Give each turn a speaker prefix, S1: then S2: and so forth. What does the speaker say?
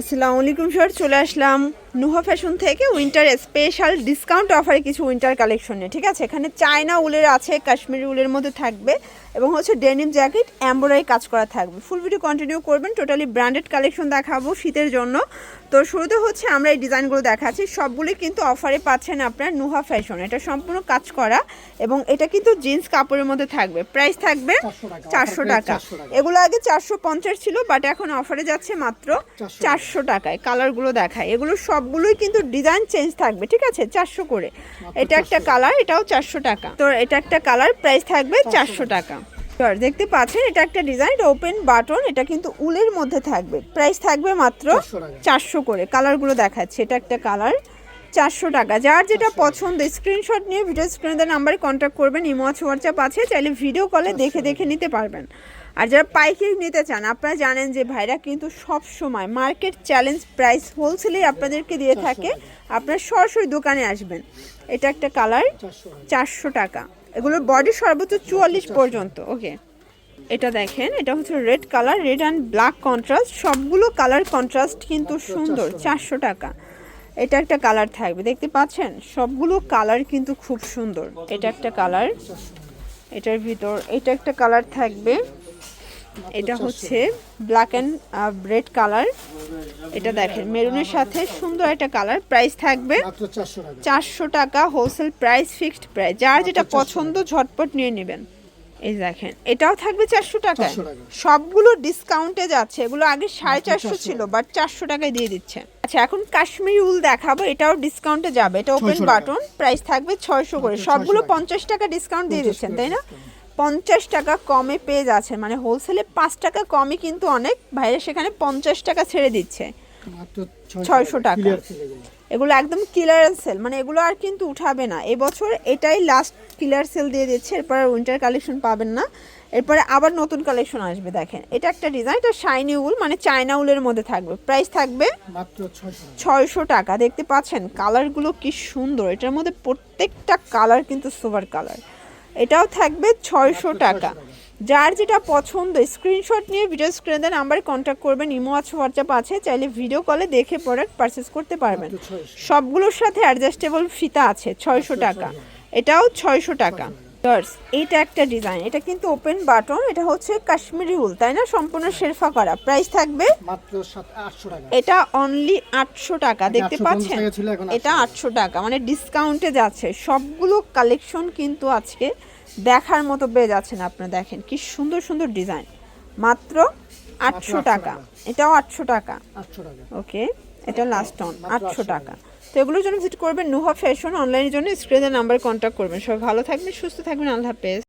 S1: আসসালামু আলাইকুম স্যার চলে আসলাম নুহা ফ্যাশন থেকে উইন্টার স্পেশাল ডিসকাউন্ট অফারে কিছু উইন্টার কালেকশন নিয়ে ঠিক আছে? এখানে চায়না উলের আছে কাশ্মীরি উলের মধ্যে থাকবে এবং হচ্ছে ডেনিম জ্যাকেট এমব্রয়ডারি কাজ করা থাকবে। ফুল ভিডিও কন্টিনিউ করবেন টোটালি ব্র্যান্ডেড কালেকশন দেখাবো শীতের জন্য। তো শুরুতে হচ্ছে আমরা এই ডিজাইনগুলো দেখাচ্ছি। সবগুলি কিন্তু অফারে পাচ্ছেন আপনার নুহা ফ্যাশন এটা সম্পূর্ণ কাজ করা এবং এটা কিন্তু জিন্স কাপড়ের মধ্যে থাকবে। প্রাইস থাকবে চারশো টাকা।
S2: 400 টাকা।
S1: এগুলো আগে চারশো পঞ্চাশ ছিল বাট এখন অফারে যাচ্ছে মাত্র
S2: 400
S1: চারশো টাকায় কালারগুলো দেখায়। এগুলো সবগুলোই কিন্তু ডিজাইন চেঞ্জ থাকবে ঠিক আছে? চারশো করে। এটা একটা কালার এটাও চারশো টাকা। তো এটা একটা কালার প্রাইস থাকবে চারশো। টাকা। দেখতে পাচ্ছেন এটা একটা ডিজাইন ওপেন বাটন এটা কিন্তু উলের মধ্যে থাকবে। প্রাইস থাকবে মাত্র চারশো করে। কালারগুলো দেখাচ্ছে এটা একটা কালার চারশো টাকা। যার যেটা পছন্দ স্ক্রিনশট নিয়ে ভিডিও স্ক্রিনের নাম্বারে কন্ট্যাক্ট করবেন ইমো হোয়াটসঅ্যাপ আছে চাইলে ভিডিও কলে দেখে দেখে নিতে পারবেন। আর যারা পাইকারি নিতে চান, আপনারা জানেন যে ভাইরা কিন্তু সব সময় মার্কেট চ্যালেঞ্জ প্রাইস হোলসেলে আপনাদেরকে দিয়ে থাকে। আপনারা সরাসরি দোকানে আসবেন। এটা একটা কালার চারশো টাকা। এগুলোর বডি সর্বোচ্চ চুয়াল্লিশ পর্যন্ত ওকে এটা দেখেন, এটা হচ্ছে red colour red and black contrast সবগুলো কালার কন্ট্রাস্ট কিন্তু সুন্দর, চারশো টাকা। এটা একটা কালার থাকবে, দেখতে পাচ্ছেন? সবগুলো কালার কিন্তু খুব সুন্দর। এটা একটা কালার এটার ভিতর, এটা একটা কালার থাকবে। এটা হচ্ছে ব্ল্যাক অ্যান্ড রেড কালার এটা দেখেন মেরুনের সাথে সুন্দর একটা কালার প্রাইস থাকবে
S2: মাত্র 400 টাকা।
S1: চারশো টাকা হোলসেল প্রাইস ফিক্সড প্রাইস যার যেটা পছন্দ ঝটপট নিয়ে নেবেন। এই দেখেন এটাও থাকবে চারশো টাকায়।
S2: 400 টাকা।
S1: সবগুলো ডিসকাউন্টে যাচ্ছে। এগুলো আগে সাড়ে চারশো ছিল বাট চারশো টাকায় দিয়ে দিচ্ছে। আচ্ছা এখন কাশ্মীরি উল দেখাবো। এটাও ডিসকাউন্টে যাবে। এটা ওপেন বাটন প্রাইস থাকবে ছয়শো করে। সবগুলো পঞ্চাশ টাকা ডিসকাউন্ট দিয়ে দিচ্ছেন তাই না? পঞ্চাশ টাকা কমে পেয়ে যাচ্ছেন মানে হোলসেলে পাঁচ টাকা কমই কিন্তু অনেক ভাইরা সেখানে পঞ্চাশ টাকা ছেড়ে দিচ্ছে। ছয়শো টাকা। এগুলো। একদম কিলার সেল মানে এগুলো আর কিন্তু উঠাবে না। এবছর এটাই লাস্ট কিলার সেল দিয়ে দিচ্ছে। এরপর উইন্টার কালেকশন পাবেন না। এরপরে আবার নতুন কালেকশন আসবে দেখেন। এটা একটা ডিজাইন এটা শাইনি উল মানে চায়না উলের মধ্যে থাকবে। প্রাইস থাকবে
S2: মাত্র 600 টাকা।
S1: ছয়শো টাকা। দেখতে পাচ্ছেন কালারগুলো কি সুন্দর। এটার মধ্যে প্রত্যেকটা কালার কিন্তু সুপার কালার এটাও থাকবে ছয়শো টাকা। যার যেটা পছন্দ স্ক্রিনশট নিয়ে ভিডিও স্ক্রিনে নাম্বারে কন্ট্যাক্ট করবেন। ইমো আছে হোয়াটসঅ্যাপ আছে চাইলে ভিডিও কলে দেখে প্রোডাক্ট পারচেস করতে পারবেন। সবগুলোর সাথে অ্যাডজাস্টেবল ফিতা আছে ছয়শো। টাকা। এটাও ছয়শো টাকা। এইটা একটা ডিজাইন এটা কিন্তু ওপেন বাটন এটা হচ্ছে কাশ্মীরি উল তাই না? সম্পূর্ণ শেরফা করা। প্রাইস থাকবে
S2: মাত্র 800 টাকা।
S1: এটা অনলি আটশো টাকা দেখতে পাচ্ছেন? এটা
S2: 800
S1: আটশো টাকা মানে ডিসকাউন্টে যাচ্ছে। সবগুলো কালেকশন কিন্তু আজকে দেখার মতো পেয়ে যাচ্ছেন আপনারা দেখেন। কি সুন্দর সুন্দর ডিজাইন মাত্র আটশো
S2: 800
S1: টাকা। এটাও আটশো টাকা।
S2: 800 টাকা।
S1: ওকে এটা লাস্ট অন আটশো টাকা। তো এগুলোর জন্য ভিজিট করবেন নুহা ফ্যাশন অনলাইনের জন্য স্ক্রিনের নাম্বার কন্ট্যাক্ট করবেন। সবাই ভালো থাকবেন সুস্থ থাকবেন আল্লাহ হাফেজ।